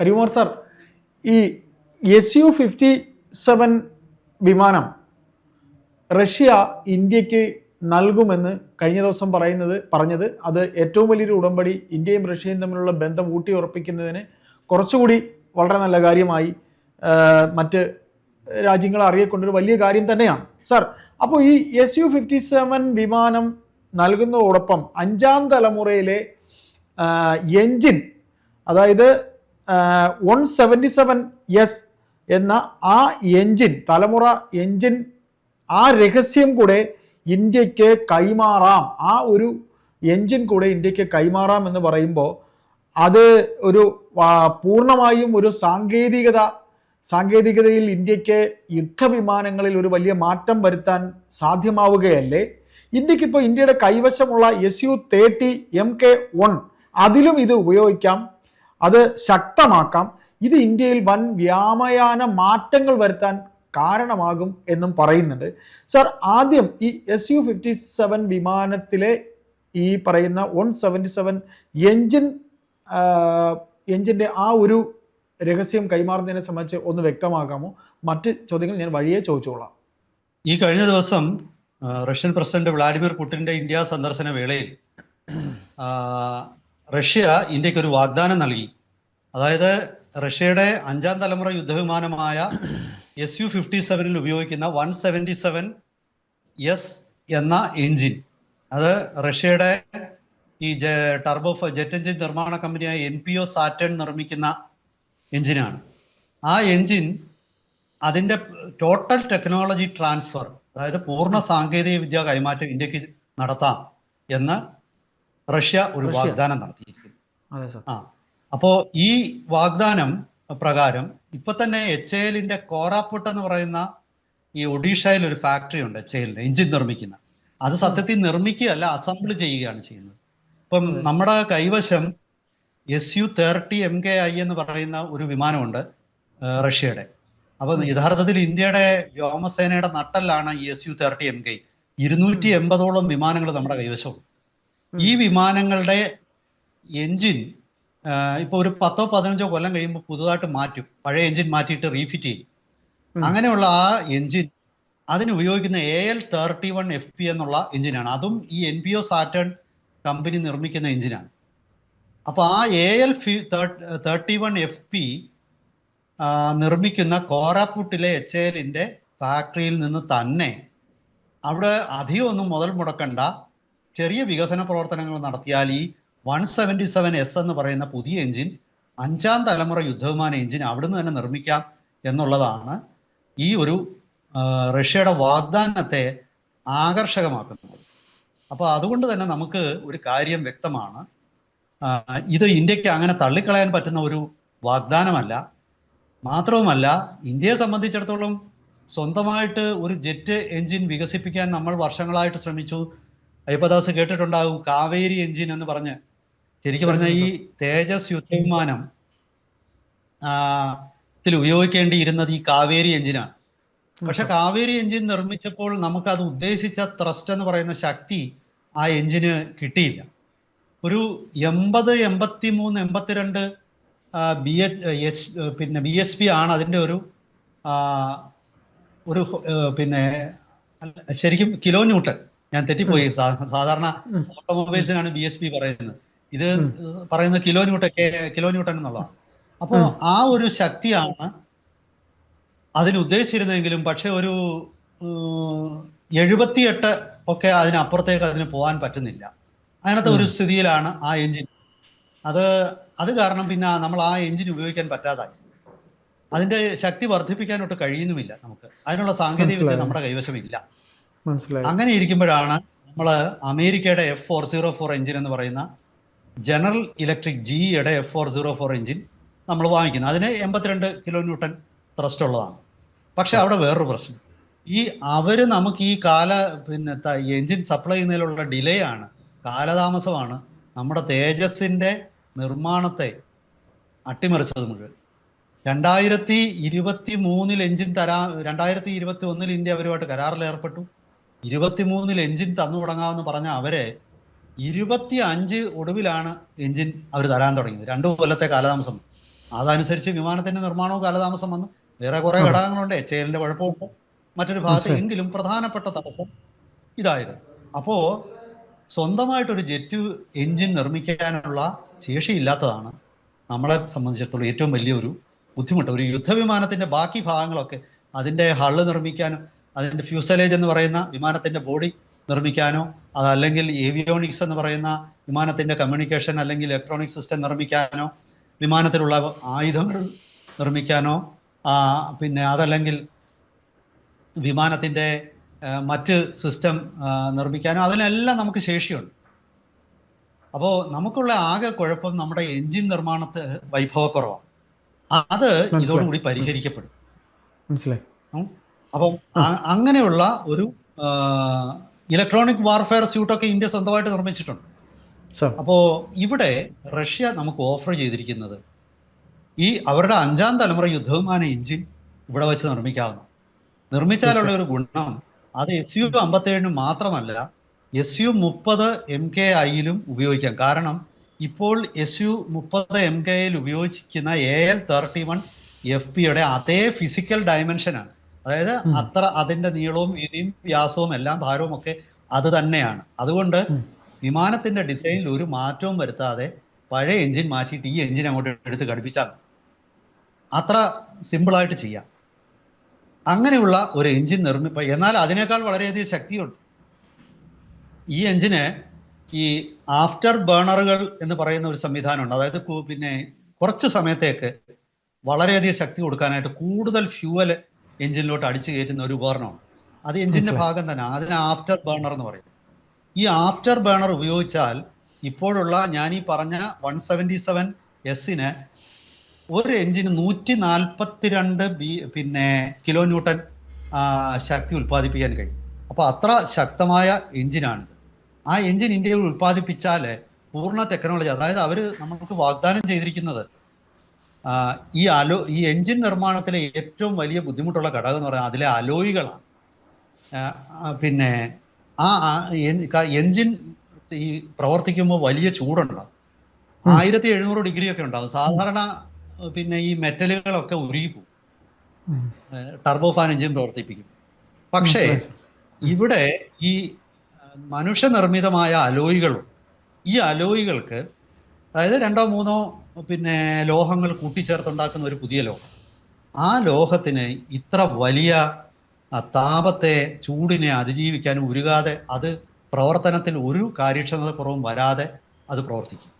Harikumar sir ഈ S U fifty seven വിമാനം റഷ്യ ഇന്ത്യയ്ക്ക് നൽകുമെന്ന് കഴിഞ്ഞ ദിവസം പറയുന്നത് പറഞ്ഞത്. അത് ഏറ്റവും വലിയൊരു ഉടമ്പടി ഇന്ത്യയും റഷ്യയും തമ്മിലുള്ള ബന്ധം ഊട്ടിയുറപ്പിക്കുന്നതിന് കുറച്ചുകൂടി വളരെ നല്ല കാര്യമായി മറ്റ് രാജ്യങ്ങളെ അറിയിക്കൊണ്ടൊരു വലിയ കാര്യം തന്നെയാണ്. സാർ അപ്പോൾ ഈ എസ് യു ഫിഫ്റ്റി സെവൻ വിമാനം നൽകുന്നതോടൊപ്പം അഞ്ചാം തലമുറയിലെ എൻജിൻ അതായത് വൺ സെവന്റി സെവൻ എസ് എന്ന ആ എൻജിൻ തലമുറ എൻജിൻ ആ രഹസ്യം കൂടെ ഇന്ത്യയ്ക്ക് കൈമാറാം. ആ ഒരു എൻജിൻ കൂടെ ഇന്ത്യയ്ക്ക് കൈമാറാം എന്ന് പറയുമ്പോൾ അത് ഒരു പൂർണമായും ഒരു സാങ്കേതികത സാങ്കേതികതയിൽ ഇന്ത്യയ്ക്ക് യുദ്ധവിമാനങ്ങളിൽ ഒരു വലിയ മാറ്റം വരുത്താൻ സാധ്യമാവുകയല്ലേ? ഇന്ത്യക്കിപ്പോൾ ഇന്ത്യയുടെ കൈവശമുള്ള S U thirty M K one അതിലും ഇത് ഉപയോഗിക്കാം. അത് ശക്തമാക്കാം. ഇത് ഇന്ത്യയിൽ വൻ വ്യാമയാന മാറ്റങ്ങൾ വരുത്താൻ കാരണമാകും എന്നും പറയുന്നുണ്ട്. സർ ആദ്യം ഈ എസ് യു ഫിഫ്റ്റി സെവൻ വിമാനത്തിലെ ഈ പറയുന്ന വൺ സെവന്റി സെവൻ എൻജിൻ എൻജിന്റെ ആ ഒരു രഹസ്യം കൈമാറുന്നതിനെ സംബന്ധിച്ച് ഒന്ന് വ്യക്തമാക്കാമോ? മറ്റ് ചോദ്യങ്ങൾ ഞാൻ വഴിയെ ചോദിച്ചോളാം. ഈ കഴിഞ്ഞ ദിവസം റഷ്യൻ പ്രസിഡന്റ് വ്ളാഡിമിർ പുടിന്റെ ഇന്ത്യ സന്ദർശന വേളയിൽ റഷ്യ ഇന്ത്യയ്ക്ക് ഒരു വാഗ്ദാനം നൽകി. അതായത് റഷ്യയുടെ അഞ്ചാം തലമുറ യുദ്ധവിമാനമായ എസ് യു ഫിഫ്റ്റി സെവനിൽ ഉപയോഗിക്കുന്ന വൺ സെവന്റി സെവൻ എസ് എന്ന എഞ്ചിൻ അത് റഷ്യയുടെ ഈ ടർബോ ജെറ്റ് എഞ്ചിൻ നിർമ്മാണ കമ്പനിയായ എൻ പി ഒ സാറ്റേൺ നിർമ്മിക്കുന്ന എഞ്ചിനാണ് ആ എഞ്ചിൻ അതിന്റെ ടോട്ടൽ ടെക്നോളജി ട്രാൻസ്ഫർ അതായത് പൂർണ സാങ്കേതിക വിദ്യ കൈമാറ്റം ഇന്ത്യയ്ക്ക് നടത്താം എന്ന് റഷ്യ ഒരു വാഗ്ദാനം നടത്തിയിരിക്കുന്നു. ആ അപ്പോ ഈ വാഗ്ദാനം പ്രകാരം ഇപ്പൊ തന്നെ എച്ച് എല്ലിന്റെ കോറാപ്പുട്ട് എന്ന് പറയുന്ന ഈ ഒഡീഷയിൽ ഒരു ഫാക്ടറി ഉണ്ട് എച്ച് എല്ലിന്റെ എഞ്ചിൻ നിർമ്മിക്കുന്ന. അത് സത്യത്തിൽ നിർമ്മിക്കുകയല്ല അസംബിൾ ചെയ്യുകയാണ് ചെയ്യുന്നത്. ഇപ്പം നമ്മുടെ കൈവശം S U thirty M K I എന്ന് പറയുന്ന ഒരു വിമാനമുണ്ട് റഷ്യയുടെ. അപ്പം യഥാർത്ഥത്തിൽ ഇന്ത്യയുടെ വ്യോമസേനയുടെ നട്ടല്ലാണ് ഈ S U thirty M K ഇരുന്നൂറ്റി എൺപതോളം വിമാനങ്ങൾ നമ്മുടെ കൈവശമുണ്ട്. ഈ വിമാനങ്ങളുടെ എഞ്ചിൻ ഇപ്പോൾ ഒരു പത്തോ പതിനഞ്ചോ കൊല്ലം കഴിയുമ്പോൾ പുതുതായിട്ട് മാറ്റും. പഴയ എഞ്ചിൻ മാറ്റിയിട്ട് റീഫിറ്റ് ചെയ്യും. അങ്ങനെയുള്ള ആ എഞ്ചിൻ അതിന് ഉപയോഗിക്കുന്ന A L thirty one F P എന്നുള്ള എഞ്ചിനാണ് അതും ഈ N P O Saturn company നിർമ്മിക്കുന്ന എഞ്ചിനാണ് അപ്പോൾ ആ A L phi thirty one F P നിർമ്മിക്കുന്ന കോരാപ്പൂട്ടിലെ എച്ച് എല്ലിന്റെ ഫാക്ടറിയിൽ നിന്ന് തന്നെ അവിടെ അധികം ഒന്നും മുതൽ മുടക്കണ്ട. ചെറിയ വികസന പ്രവർത്തനങ്ങൾ നടത്തിയാൽ ഈ വൺ സെവന്റി സെവൻ എസ് എന്ന് പറയുന്ന പുതിയ എഞ്ചിൻ അഞ്ചാം തലമുറ യുദ്ധവിമാന എഞ്ചിൻ അവിടുന്ന് തന്നെ നിർമ്മിക്കാം എന്നുള്ളതാണ് ഈ ഒരു റഷ്യയുടെ വാഗ്ദാനത്തെ ആകർഷകമാക്കുന്നത്. അപ്പോൾ അതുകൊണ്ട് തന്നെ നമുക്ക് ഒരു കാര്യം വ്യക്തമാണ്. ഇത് ഇന്ത്യയ്ക്ക് അങ്ങനെ തള്ളിക്കളയാൻ പറ്റുന്ന ഒരു വാഗ്ദാനമല്ല. മാത്രവുമല്ല ഇന്ത്യയെ സംബന്ധിച്ചിടത്തോളം സ്വന്തമായിട്ട് ഒരു ജെറ്റ് എഞ്ചിൻ വികസിപ്പിക്കാൻ നമ്മൾ വർഷങ്ങളായിട്ട് ശ്രമിച്ചു. അയ്യപ്പദാസ് കേട്ടിട്ടുണ്ടാകും കാവേരി എഞ്ചിൻ എന്ന് പറഞ്ഞ്. ശരിക്കും പറഞ്ഞാൽ ഈ തേജസ് യുദ്ധവിമാനം ത്തിൽ ഉപയോഗിക്കേണ്ടിയിരുന്നത് ഈ കാവേരി എഞ്ചിനാണ്. പക്ഷെ കാവേരി എഞ്ചിൻ നിർമ്മിച്ചപ്പോൾ നമുക്ക് അത് ഉദ്ദേശിച്ച ത്രസ്റ്റ് എന്ന് പറയുന്ന ശക്തി ആ എഞ്ചിന് കിട്ടിയില്ല. ഒരു എൺപത് എൺപത്തി മൂന്ന് എൺപത്തിരണ്ട് ബി എസ് പിന്നെ ബി എസ് പി ആണ് അതിന്റെ ഒരു ഒരു പിന്നെ ശരിക്കും കിലോ ന്യൂട്ടൺ ഞാൻ തെറ്റിപ്പോയി. സാധാരണ. ഓട്ടോമൊബൈൽസിനാണ് ബി എസ് പി പറയുന്നത്. ഇത് പറയുന്ന പറയുന്നത് കിലോ ന്യൂട്ടൺ കിലോ ന്യൂട്ടൺ എന്നുള്ളതാണ് അപ്പോൾ ആ ഒരു ശക്തിയാണ് അതിനുദ്ദേശിച്ചിരുന്നെങ്കിലും പക്ഷെ ഒരു എഴുപത്തിയെട്ട് ഒക്കെ അതിനപ്പുറത്തേക്ക് അതിന് പോകാൻ പറ്റുന്നില്ല. അങ്ങനത്തെ ഒരു സ്ഥിതിയിലാണ് ആ എഞ്ചിൻ. അത് അത് കാരണം പിന്നെ നമ്മൾ ആ എഞ്ചിൻ ഉപയോഗിക്കാൻ പറ്റാതായി. അതിന്റെ ശക്തി വർദ്ധിപ്പിക്കാനൊട്ട് കഴിയുന്നുമില്ല നമുക്ക്. അതിനുള്ള സാങ്കേതിക വിദ്യ നമ്മുടെ കൈവശമില്ല. മനസ്സിലായി. അങ്ങനെ ഇരിക്കുമ്പോഴാണ് നമ്മൾ അമേരിക്കയുടെ F four zero four engine എന്ന് പറയുന്ന ജനറൽ ഇലക്ട്രിക് ജിയുടെ F four zero four engine നമ്മൾ വാങ്ങിക്കുന്നത്. അതിന് എൺപത്തിരണ്ട് കിലോ ന്യൂട്ടൺ ത്രസ്റ്റ് ഉള്ളതാണ്. പക്ഷെ അവിടെ വേറൊരു പ്രശ്നം. ഈ അവർ നമുക്ക് ഈ കാല പിന്നെ എഞ്ചിൻ സപ്ലൈ ചെയ്യുന്നതിലുള്ള ഡിലേ ആണ് കാലതാമസമാണ് നമ്മുടെ തേജസിന്റെ നിർമ്മാണത്തെ അട്ടിമറിച്ചത് മുഴുവൻ. രണ്ടായിരത്തി ഇരുപത്തി മൂന്നിൽ എഞ്ചിൻ തരാ രണ്ടായിരത്തി ഇരുപത്തി ഒന്നിൽ ഇന്ത്യ അവരുമായിട്ട് കരാറിൽ ഏർപ്പെട്ടു. ഇരുപത്തി മൂന്നിൽ എഞ്ചിൻ തന്നു തുടങ്ങാമെന്ന് പറഞ്ഞ അവരെ ഇരുപത്തി അഞ്ച് ഒടുവിലാണ് എഞ്ചിൻ അവർ തരാൻ തുടങ്ങിയത്. രണ്ടു കൊല്ലത്തെ കാലതാമസം. അതനുസരിച്ച് വിമാനത്തിന്റെ നിർമ്മാണവും കാലതാമസം വന്നു. വേറെ കുറെ. ഘടകങ്ങളുണ്ട്. എച്ച് എല്ലിന്റെ കുഴപ്പമുണ്ട് മറ്റൊരു ഭാഗത്ത് എങ്കിലും പ്രധാനപ്പെട്ട തടസ്സം ഇതായിരുന്നു. അപ്പോ സ്വന്തമായിട്ടൊരു ജെറ്റ് എഞ്ചിൻ നിർമ്മിക്കാനുള്ള ശേഷിയില്ലാത്തതാണ് നമ്മളെ സംബന്ധിച്ചിടത്തോളം ഏറ്റവും വലിയൊരു ബുദ്ധിമുട്ട്. ഒരു യുദ്ധവിമാനത്തിന്റെ ബാക്കി ഭാഗങ്ങളൊക്കെ അതിന്റെ ഹള്ള് നിർമ്മിക്കാനും അതിന്റെ ഫ്യൂസലേജ് എന്ന് പറയുന്ന വിമാനത്തിന്റെ ബോഡി നിർമ്മിക്കാനോ അതല്ലെങ്കിൽ ഏവിയോണിക്സ് എന്ന് പറയുന്ന വിമാനത്തിന്റെ കമ്മ്യൂണിക്കേഷൻ അല്ലെങ്കിൽ ഇലക്ട്രോണിക് സിസ്റ്റം നിർമ്മിക്കാനോ വിമാനത്തിലുള്ള ആയുധങ്ങൾ നിർമ്മിക്കാനോ പിന്നെ അതല്ലെങ്കിൽ വിമാനത്തിന്റെ മറ്റ് സിസ്റ്റം നിർമ്മിക്കാനോ അതിനെല്ലാം നമുക്ക് ശേഷിയുണ്ട് അപ്പോൾ നമുക്കുള്ള ആകെ കുഴപ്പം നമ്മുടെ എഞ്ചിൻ നിർമ്മാണത്തെ വൈഭവക്കുറവാണ് അത്. ഇതോടുകൂടി പരിഹരിക്കപ്പെടും മനസ്സിലായി. അപ്പം അങ്ങനെയുള്ള ഒരു ഇലക്ട്രോണിക് വാർഫെയർ സ്യൂട്ടൊക്കെ ഇന്ത്യ സ്വന്തമായിട്ട് നിർമ്മിച്ചിട്ടുണ്ട്. അപ്പോൾ ഇവിടെ റഷ്യ നമുക്ക് ഓഫർ ചെയ്തിരിക്കുന്നത് ഈ അവരുടെ അഞ്ചാം തലമുറ യുദ്ധവിമാന എഞ്ചിൻ ഇവിടെ വെച്ച് നിർമ്മിക്കാവുന്നു. നിർമ്മിച്ചാലുള്ള ഒരു ഗുണം അത് എസ് യു അമ്പത്തേഴിന് മാത്രമല്ല എസ് യു മുപ്പത് എം കെ ഐയിലും ഉപയോഗിക്കാം. കാരണം ഇപ്പോൾ എസ് യു മുപ്പത് എം കെ ഐയിൽ ഉപയോഗിക്കുന്ന A L thirty one F പിയുടെ അതേ ഫിസിക്കൽ ഡയമെൻഷനാണ് അതായത് അത്ര അതിന്റെ നീളവും വീതിയും വ്യാസവും എല്ലാം ഭാരവും ഒക്കെ അത് തന്നെയാണ്. അതുകൊണ്ട് വിമാനത്തിന്റെ ഡിസൈനിൽ ഒരു മാറ്റവും വരുത്താതെ പഴയ എഞ്ചിൻ മാറ്റിയിട്ട് ഈ എഞ്ചിൻ അങ്ങോട്ട് എടുത്ത് ഘടിപ്പിച്ചാൽ. അത്ര സിമ്പിളായിട്ട് ചെയ്യാം. അങ്ങനെയുള്ള ഒരു എഞ്ചിൻ നിർമ്മിപ്പ എന്നാൽ അതിനേക്കാൾ വളരെയധികം ശക്തിയുണ്ട്. ഈ എഞ്ചിന് ഈ ആഫ്റ്റർ ബേണറുകൾ എന്ന് പറയുന്ന ഒരു സംവിധാനമുണ്ട്. അതായത് പിന്നെ കുറച്ച് സമയത്തേക്ക് വളരെയധികം ശക്തി കൊടുക്കാനായിട്ട് കൂടുതൽ ഫ്യൂവൽ എഞ്ചിനിലോട്ട് അടിച്ചു കയറ്റുന്ന ഒരു ഉപകരണമാണ്. അത് എഞ്ചിന്റെ ഭാഗം തന്നെ. അതിന് ആഫ്റ്റർ ബേണർ എന്ന് പറയും. ഈ ആഫ്റ്റർ ബേണർ ഉപയോഗിച്ചാൽ ഇപ്പോഴുള്ള ഞാൻ ഈ പറഞ്ഞ വൺ സെവന്റി സെവൻ എസിന് ഒരു എഞ്ചിന് നൂറ്റി നാൽപ്പത്തിരണ്ട് ബി പിന്നെ കിലോ ന്യൂട്ടൺ ശക്തി ഉൽപ്പാദിപ്പിക്കാൻ കഴിയും. അപ്പോൾ അത്ര ശക്തമായ എഞ്ചിനാണിത്. ആ എഞ്ചിൻ ഇന്ത്യയിൽ ഉൽപ്പാദിപ്പിച്ചാൽ പൂർണ ടെക്നോളജി അതായത് അവർ നമുക്ക് വാഗ്ദാനം ചെയ്തിരിക്കുന്നത് ഈ അലോ ഈ എഞ്ചിൻ നിർമ്മാണത്തിലെ ഏറ്റവും വലിയ ബുദ്ധിമുട്ടുള്ള ഘടകം എന്ന് പറയുന്നത് അതിലെ അലോയികളാണ്. പിന്നെ ആ എൻജിൻ എഞ്ചിൻ ഈ പ്രവർത്തിക്കുമ്പോൾ വലിയ ചൂടുണ്ടാവും. ആയിരത്തി എഴുന്നൂറ് ഡിഗ്രി ഒക്കെ ഉണ്ടാവും. സാധാരണ പിന്നെ ഈ മെറ്റലുകളൊക്കെ ഉരുകിപ്പോവും പോകും. ടർബോ ഫാൻ എഞ്ചിൻ പ്രവർത്തിപ്പിക്കും. പക്ഷേ ഇവിടെ ഈ മനുഷ്യനിർമ്മിതമായ അലോയികളും ഈ അലോയികൾക്ക് അതായത് രണ്ടോ മൂന്നോ പിന്നെ ലോഹങ്ങൾ കൂട്ടിച്ചേർത്തുണ്ടാക്കുന്ന ഒരു പുതിയ ലോഹം. ആ ലോഹത്തിന് ഇത്ര വലിയ താപത്തെ ചൂടിനെ അതിജീവിക്കാനും ഉരുകാതെ അത് പ്രവർത്തനത്തിൽ ഒരു കാര്യക്ഷമത കുറവും വരാതെ അത് പ്രവർത്തിക്കും.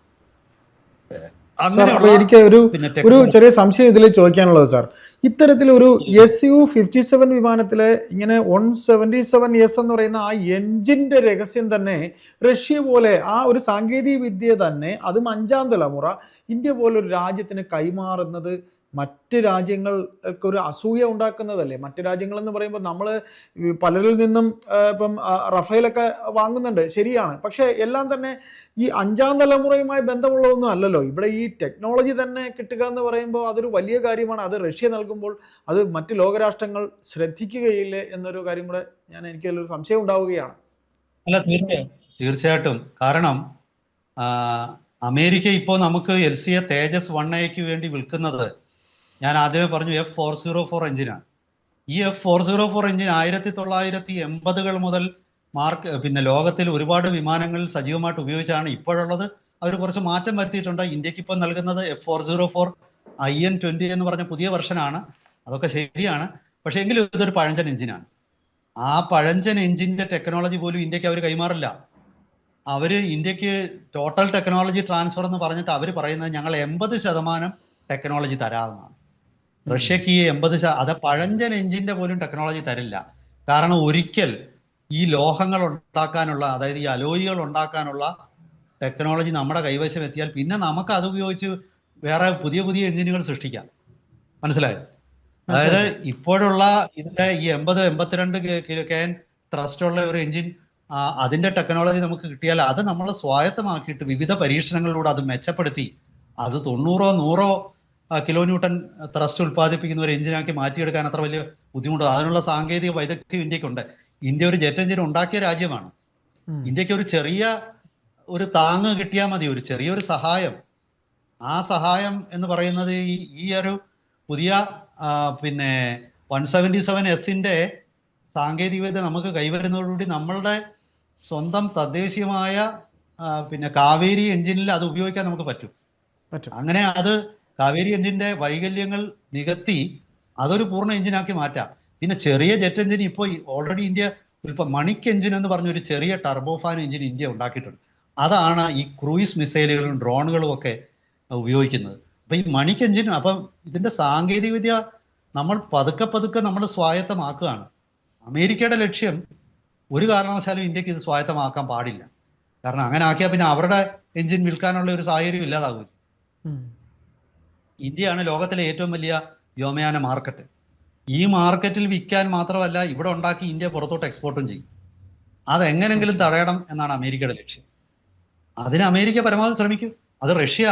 എനിക്ക് ഒരു ഒരു ചെറിയ സംശയം ഇതിൽ ചോദിക്കാനുള്ളത് സാർ. ഇത്തരത്തിലൊരു എസ് യു ഫിഫ്റ്റി സെവൻ വിമാനത്തിലെ ഇങ്ങനെ വൺ സെവന്റി സെവൻ എസ് എന്ന് പറയുന്ന ആ എൻജിന്റെ രഹസ്യം തന്നെ റഷ്യ പോലെ ആ ഒരു സാങ്കേതിക വിദ്യ തന്നെ അതും അഞ്ചാം തലമുറ ഇന്ത്യ പോലെ ഒരു രാജ്യത്തിന് കൈമാറുന്നത് മറ്റ് രാജ്യങ്ങൾക്ക് ഒരു അസൂയ ഉണ്ടാക്കുന്നതല്ലേ? മറ്റ് രാജ്യങ്ങൾ എന്ന് പറയുമ്പോൾ നമ്മൾ പലരിൽ നിന്നും ഇപ്പം റഫേലൊക്കെ വാങ്ങുന്നുണ്ട്. ശരിയാണ്. പക്ഷേ എല്ലാം തന്നെ ഈ അഞ്ചാം തലമുറയുമായി ബന്ധമുള്ളതൊന്നും അല്ലല്ലോ. ഇവിടെ ഈ ടെക്നോളജി തന്നെ കിട്ടുക എന്ന് പറയുമ്പോൾ അതൊരു വലിയ കാര്യമാണ്. അത് റഷ്യ നൽകുമ്പോൾ അത് മറ്റ് ലോകരാഷ്ട്രങ്ങൾ ശ്രദ്ധിക്കുകയില്ലേ എന്നൊരു കാര്യം കൂടെ ഞാൻ എനിക്ക് അതിലൊരു സംശയം ഉണ്ടാവുകയാണ്. അല്ല തീർച്ചയായും. തീർച്ചയായിട്ടും. കാരണം അമേരിക്ക ഇപ്പോൾ നമുക്ക് L C A Tejas one എക്ക് വേണ്ടി വിൽക്കുന്നത് ഞാൻ ആദ്യമേ പറഞ്ഞു എഫ് ഫോർ സീറോ ഫോർ എഞ്ചിനാണ് ഈ F four zero four engine ആയിരത്തി തൊള്ളായിരത്തി എൺപതുകൾ മുതൽ മാർക്ക് പിന്നെ ലോകത്തിൽ ഒരുപാട് വിമാനങ്ങളിൽ സജീവമായിട്ട് ഉപയോഗിച്ചാണ് ഇപ്പോഴുള്ളത്. അവർ കുറച്ച് മാറ്റം വരുത്തിയിട്ടുണ്ട്. ഇന്ത്യയ്ക്ക് ഇപ്പോൾ നൽകുന്നത് F four zero four I N twenty എന്ന് പറഞ്ഞ പുതിയ വെർഷനാണ്. അതൊക്കെ ശരിയാണ്. പക്ഷേ എങ്കിലും ഇതൊരു പഴഞ്ചൻ എഞ്ചിനാണ് ആ പഴഞ്ചൻ എഞ്ചിന്റെ ടെക്നോളജി പോലും ഇന്ത്യയ്ക്ക് അവർ കൈമാറില്ല. അവർ ഇന്ത്യയ്ക്ക് ടോട്ടൽ ടെക്നോളജി ട്രാൻസ്ഫർ എന്ന് പറഞ്ഞിട്ട് അവർ പറയുന്നത് ഞങ്ങൾ എൺപത് ശതമാനം ടെക്നോളജി തരാമെന്നാണ്. റഷ്യക്ക് ഈ എൺപത് ശ- അത് പഴഞ്ചൻ എഞ്ചിന്റെ പോലും ടെക്നോളജി തരില്ല. കാരണം ഒരിക്കൽ ഈ ലോഹങ്ങൾ ഉണ്ടാക്കാനുള്ള അതായത് ഈ അലോയികൾ ഉണ്ടാക്കാനുള്ള ടെക്നോളജി നമ്മുടെ കൈവശം എത്തിയാൽ പിന്നെ നമുക്ക് അത് ഉപയോഗിച്ച് വേറെ പുതിയ പുതിയ എഞ്ചിനുകൾ സൃഷ്ടിക്കാം. മനസ്സിലായോ? അതായത് ഇപ്പോഴുള്ള ഇതിന്റെ ഈ എൺപത് എൺപത്തിരണ്ട് കെൻ ത്രസ്റ്റ് ഉള്ള ഒരു എഞ്ചിൻ അതിന്റെ ടെക്നോളജി നമുക്ക് കിട്ടിയാൽ അത് നമ്മൾ സ്വായത്തമാക്കിയിട്ട് വിവിധ പരീക്ഷണങ്ങളിലൂടെ അത് മെച്ചപ്പെടുത്തി അത് തൊണ്ണൂറോ നൂറോ കിലോ ന്യൂട്ടൺ ത്രസ്റ്റ് ഉൽപ്പാദിപ്പിക്കുന്ന ഒരു എഞ്ചിനാക്കി മാറ്റിയെടുക്കാൻ അത്ര വലിയ ബുദ്ധിമുട്ട് അതിനുള്ള സാങ്കേതിക വൈദഗ്ധ്യം ഇന്ത്യക്കുണ്ട്. ഇന്ത്യ ഒരു ജെറ്റ് എഞ്ചിൻ ഉണ്ടാക്കിയ രാജ്യമാണ്. ഇന്ത്യയ്ക്ക് ഒരു ചെറിയ ഒരു താങ്ങ് കിട്ടിയാൽ മതി ഒരു ചെറിയൊരു സഹായം. ആ സഹായം എന്ന് പറയുന്നത് ഈ ഈ ഒരു പുതിയ പിന്നെ വൺ സെവന്റി സെവൻ എസിന്റെ സാങ്കേതികവിദ്യ നമുക്ക് കൈവരുന്നതോടുകൂടി നമ്മളുടെ സ്വന്തം തദ്ദേശീയമായ പിന്നെ കാവേരി എഞ്ചിനിൽ അത് ഉപയോഗിക്കാൻ നമുക്ക് പറ്റും. പറ്റും. അങ്ങനെ അത് കാവേരി എഞ്ചിന്റെ വൈകല്യങ്ങൾ നികത്തി അതൊരു പൂർണ എഞ്ചിനാക്കി മാറ്റാം. പിന്നെ ചെറിയ ജെറ്റ് എഞ്ചിൻ ഇപ്പോൾ ഓൾറെഡി ഇന്ത്യ ഇപ്പൊ മണിക്ക് എഞ്ചിൻ എന്ന് പറഞ്ഞ ഒരു ചെറിയ ടർബോഫാൻ എഞ്ചിൻ ഇന്ത്യ ഉണ്ടാക്കിയിട്ടുണ്ട്. അതാണ് ഈ ക്രൂയിസ് മിസൈലുകളും ഡ്രോണുകളും ഒക്കെ ഉപയോഗിക്കുന്നത്. അപ്പൊ ഈ മണിക്ക് എഞ്ചിൻ അപ്പം ഇതിന്റെ സാങ്കേതികവിദ്യ നമ്മൾ പതുക്കെ പതുക്കെ നമ്മൾ സ്വായത്തമാക്കുകയാണ്. അമേരിക്കയുടെ ലക്ഷ്യം ഒരു കാരണവശാലും ഇന്ത്യയ്ക്ക് ഇത് സ്വായത്തമാക്കാൻ പാടില്ല. കാരണം അങ്ങനെ ആക്കിയാൽ പിന്നെ അവരുടെ എഞ്ചിൻ വിൽക്കാനുള്ള ഒരു സാഹചര്യം ഇല്ലാതാകും. ഇന്ത്യയാണ് ലോകത്തിലെ ഏറ്റവും വലിയ വ്യോമയാന മാർക്കറ്റ്. ഈ മാർക്കറ്റിൽ വിൽക്കാൻ മാത്രമല്ല ഇവിടെ ഉണ്ടാക്കി ഇന്ത്യ പുറത്തോട്ട് എക്സ്പോർട്ടും ചെയ്യും. അതെങ്ങനെങ്കിലും തടയണം എന്നാണ് അമേരിക്കയുടെ ലക്ഷ്യം. അതിന് അമേരിക്ക പരമാവധി ശ്രമിക്കും. അത് റഷ്യ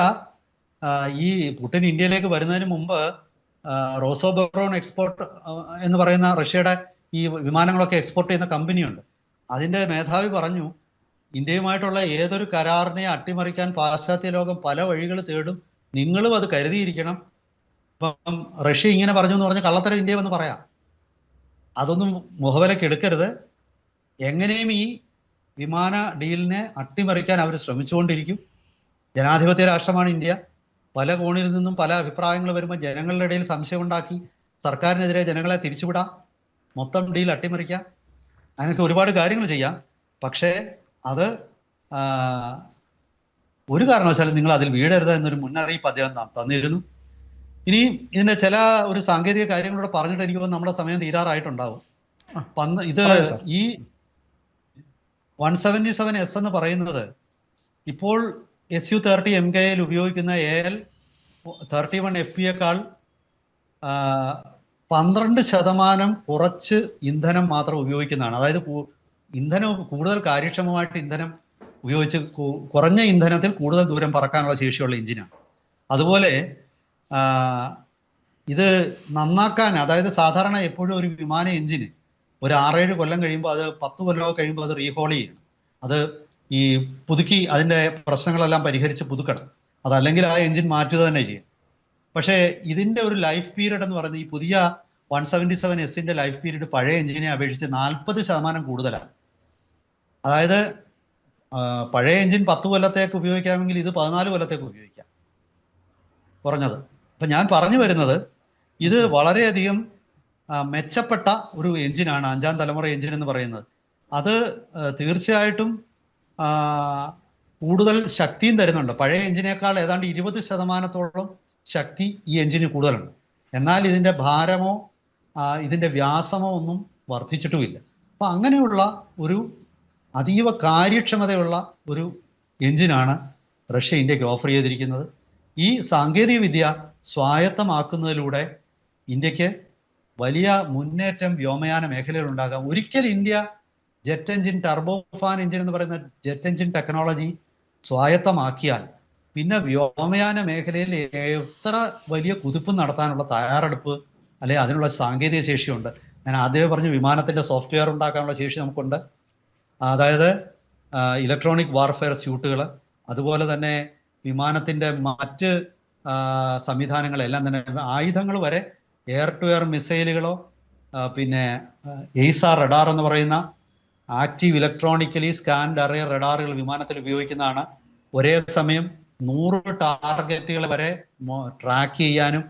ഈ പുട്ടിൻ ഇന്ത്യയിലേക്ക് വരുന്നതിന് മുമ്പ് റോസോബറോൺ എക്സ്പോർട്ട് എന്ന് പറയുന്ന റഷ്യയുടെ ഈ വിമാനങ്ങളൊക്കെ എക്സ്പോർട്ട് ചെയ്യുന്ന കമ്പനിയുണ്ട്. അതിന്റെ മേധാവി പറഞ്ഞു ഇന്ത്യയുമായിട്ടുള്ള ഏതൊരു കരാറിനെ അട്ടിമറിക്കാൻ പാശ്ചാത്യ ലോകം പല വഴികൾ തേടും. നിങ്ങളും അത് കരുതിയിരിക്കണം. ഇപ്പം റഷ്യ ഇങ്ങനെ പറഞ്ഞു എന്ന് പറഞ്ഞ കള്ളത്തരം ഇന്ത്യ എന്ന് പറയാം. അതൊന്നും മുഖവിലക്ക് എടുക്കരുത്. എങ്ങനെയും ഈ വിമാന ഡീലിനെ അട്ടിമറിക്കാൻ അവർ ശ്രമിച്ചുകൊണ്ടിരിക്കും. ജനാധിപത്യ രാഷ്ട്രമാണ് ഇന്ത്യ. പല കോണിൽ നിന്നും പല അഭിപ്രായങ്ങൾ വരുമ്പോൾ ജനങ്ങളുടെ ഇടയിൽ സംശയമുണ്ടാക്കി സർക്കാരിനെതിരെ ജനങ്ങളെ തിരിച്ചുവിടാം. മൊത്തം ഡീൽ അട്ടിമറിക്കാം. അതിനൊക്കെ ഒരുപാട് കാര്യങ്ങൾ ചെയ്യാം. പക്ഷേ അത് ഒരു കാരണവശാലും നിങ്ങൾ അതിൽ വീഴരുത് എന്നൊരു മുന്നറിയിപ്പ് അദ്ദേഹം തന്നിരുന്നു. ഇനി ഇതിന്റെ ചില ഒരു സാങ്കേതിക കാര്യങ്ങളോട് പറഞ്ഞിട്ട് എനിക്ക് നമ്മുടെ സമയം തീരാറായിട്ടുണ്ടാവും. ഇത് ഈ വൺ സെവന്റി സെവൻ എസ് എന്ന് പറയുന്നത് ഇപ്പോൾ എസ് യു തേർട്ടി എം കെയിൽ ഉപയോഗിക്കുന്ന A L thirty one F പിയേക്കാൾ പന്ത്രണ്ട് ശതമാനം കുറച്ച് ഇന്ധനം മാത്രം ഉപയോഗിക്കുന്നതാണ്. അതായത് ഇന്ധനം കൂടുതൽ കാര്യക്ഷമമായിട്ട് ഇന്ധനം ഉപയോഗിച്ച് കുറഞ്ഞ ഇന്ധനത്തിൽ കൂടുതൽ ദൂരം പറക്കാനുള്ള ശേഷിയുള്ള എഞ്ചിനാണ്. അതുപോലെ ഇത് നന്നാക്കാൻ അതായത് സാധാരണ എപ്പോഴും ഒരു വിമാന എഞ്ചിന് ഒരു ആറേഴ് കൊല്ലം കഴിയുമ്പോൾ അത് പത്ത് കൊല്ലമൊക്കെ കഴിയുമ്പോൾ അത് റീഹോൾ ചെയ്യണം. അത് ഈ പുതുക്കി അതിന്റെ പ്രശ്നങ്ങളെല്ലാം പരിഹരിച്ച് പുതുക്കണം. അതല്ലെങ്കിൽ ആ എഞ്ചിൻ മാറ്റുക തന്നെ ചെയ്യും. പക്ഷേ ഇതിന്റെ ഒരു ലൈഫ് പീരീഡ് എന്ന് പറയുന്നത് ഈ പുതിയ വൺ സെവന്റി സെവൻ എസിന്റെ ലൈഫ് പീരീഡ് പഴയ എഞ്ചിനെ അപേക്ഷിച്ച് നാൽപ്പത് ശതമാനം കൂടുതലാണ്. അതായത് പഴയ എഞ്ചിൻ പത്ത് കൊല്ലത്തേക്ക് ഉപയോഗിക്കാമെങ്കിൽ ഇത് പതിനാല് കൊല്ലത്തേക്ക് ഉപയോഗിക്കാം. കുറഞ്ഞത്. അപ്പം ഞാൻ പറഞ്ഞു വരുന്നത് ഇത് വളരെയധികം മെച്ചപ്പെട്ട ഒരു എഞ്ചിനാണ് അഞ്ചാം തലമുറ എഞ്ചിൻ എന്ന് പറയുന്നത്. അത് തീർച്ചയായിട്ടും കൂടുതൽ ശക്തിയും തരുന്നുണ്ട്. പഴയ എഞ്ചിനേക്കാൾ ഏതാണ്ട് ഇരുപത് ശതമാനത്തോളം ശക്തി ഈ എഞ്ചിന് കൂടുതലുണ്ട്. എന്നാൽ ഇതിന്റെ ഭാരമോ ഇതിന്റെ വ്യാസമോ ഒന്നും വർദ്ധിച്ചിട്ടുമില്ല. അപ്പം അങ്ങനെയുള്ള ഒരു അതീവ കാര്യക്ഷമതയുള്ള ഒരു എഞ്ചിനാണ് റഷ്യ ഇന്ത്യയ്ക്ക് ഓഫർ ചെയ്തിരിക്കുന്നത്. ഈ സാങ്കേതിക വിദ്യ സ്വായത്തമാക്കുന്നതിലൂടെ ഇന്ത്യയ്ക്ക് വലിയ മുന്നേറ്റം വ്യോമയാന മേഖലയിൽ ഉണ്ടാകാം. ഒരിക്കൽ India jet engine turbofan engine എന്ന് പറയുന്ന ജെറ്റ് എഞ്ചിൻ ടെക്നോളജി സ്വായത്തമാക്കിയാൽ പിന്നെ വ്യോമയാന മേഖലയിൽ എത്ര വലിയ കുതിപ്പ് നടത്താനുള്ള തയ്യാറെടുപ്പ് അല്ലെ അതിനുള്ള സാങ്കേതിക ശേഷിയുണ്ട്. ഞാൻ ആദ്യമേ പറഞ്ഞു വിമാനത്തിന്റെ സോഫ്റ്റ്വെയർ ഉണ്ടാക്കാനുള്ള ശേഷി നമുക്കുണ്ട്. അതായത് ഇലക്ട്രോണിക് വാർഫെയർ സ്യൂട്ടുകൾ അതുപോലെ തന്നെ വിമാനത്തിന്റെ മറ്റ് സംവിധാനങ്ങളെല്ലാം തന്നെ ആയുധങ്ങൾ വരെ എയർ ടു എയർ മിസൈലുകളോ പിന്നെ എയ്സാർ റഡാർ എന്ന് പറയുന്ന ആക്റ്റീവ് ഇലക്ട്രോണിക്കലി സ്കാൻഡ് അറിയർ റഡാറുകൾ വിമാനത്തിൽ ഉപയോഗിക്കുന്നതാണ്. ഒരേ സമയം നൂറ് ടാർഗറ്റുകൾ വരെ ട്രാക്ക് ചെയ്യാനും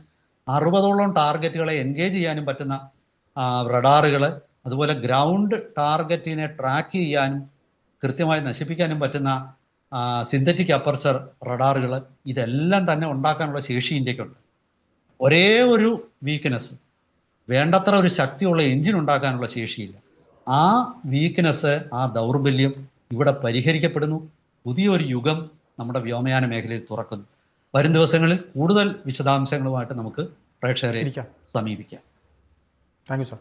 അറുപതോളം ടാർഗറ്റുകളെ എൻഗേജ് ചെയ്യാനും പറ്റുന്ന റഡാറുകൾ അതുപോലെ ഗ്രൗണ്ട് ടാർഗറ്റിനെ ട്രാക്ക് ചെയ്യാനും കൃത്യമായി നശിപ്പിക്കാനും പറ്റുന്ന സിന്തറ്റിക് അപ്പർച്ചർ റഡാറുകൾ ഇതെല്ലാം തന്നെ ഉണ്ടാക്കാനുള്ള ശേഷി ഇന്ത്യക്കുണ്ട്. ഒരേ ഒരു വീക്ക്നെസ് വേണ്ടത്ര ഒരു ശക്തിയുള്ള എഞ്ചിൻ ഉണ്ടാക്കാനുള്ള ശേഷിയില്ല. ആ വീക്ക്നെസ് ആ ദൗർബല്യം ഇവിടെ പരിഹരിക്കപ്പെടുന്നു. പുതിയൊരു യുഗം നമ്മുടെ വ്യോമയാന മേഖലയിൽ തുറക്കുന്നു. വരും ദിവസങ്ങളിൽ കൂടുതൽ വിശദാംശങ്ങളുമായിട്ട് നമുക്ക് പ്രേക്ഷകരെ സമീപിക്കാം. Thank you sir.